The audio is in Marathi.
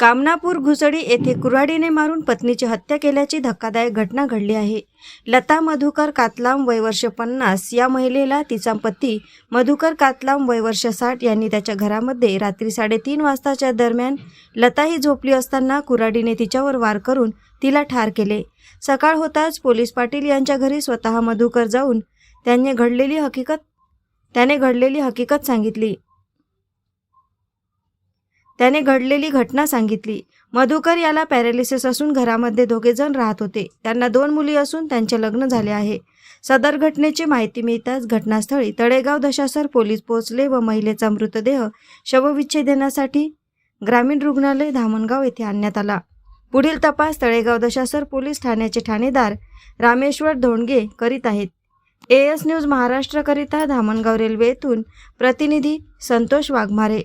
कामनापूर घुसडी येथे कुऱ्हाडीने मारून पत्नीची हत्या केल्याची धक्कादायक घटना घडली आहे. लता मधुकर कातलाम वयवर्ष पन्नास या महिलेला तिचा पती मधुकर कातलाम वयवर्ष साठ यांनी त्याच्या घरामध्ये रात्री साडेतीन वाजताच्या दरम्यान लता ही झोपली असताना कुऱ्हाडीने तिच्यावर वार करून तिला ठार केले. सकाळ होताच पोलीस पाटील यांच्या घरी स्वतः मधुकर जाऊन त्यांनी घडलेली हकीकत त्याने घडलेली हकीकत सांगितली. त्याने घडलेली घटना सांगितली. मधुकर याला पॅरालिसिस असून घरामध्ये दोघेजण राहत होते. त्यांना दोन मुली असून त्यांचे लग्न झाले आहे. सदर घटनेची माहिती मिळताच घटनास्थळी तळेगाव दशासर पोलीस पोहोचले व महिलेचा मृतदेह शवविच्छेदनासाठी ग्रामीण रुग्णालय धामणगाव येथे आणण्यात आला. पुढील तपास तळेगाव दशासर पोलीस ठाण्याचे ठाणेदार रामेश्वर धोंडगे करीत आहेत. ए एस न्यूज महाराष्ट्रकरिता धामणगाव रेल्वे येथून प्रतिनिधी संतोष वाघमारे.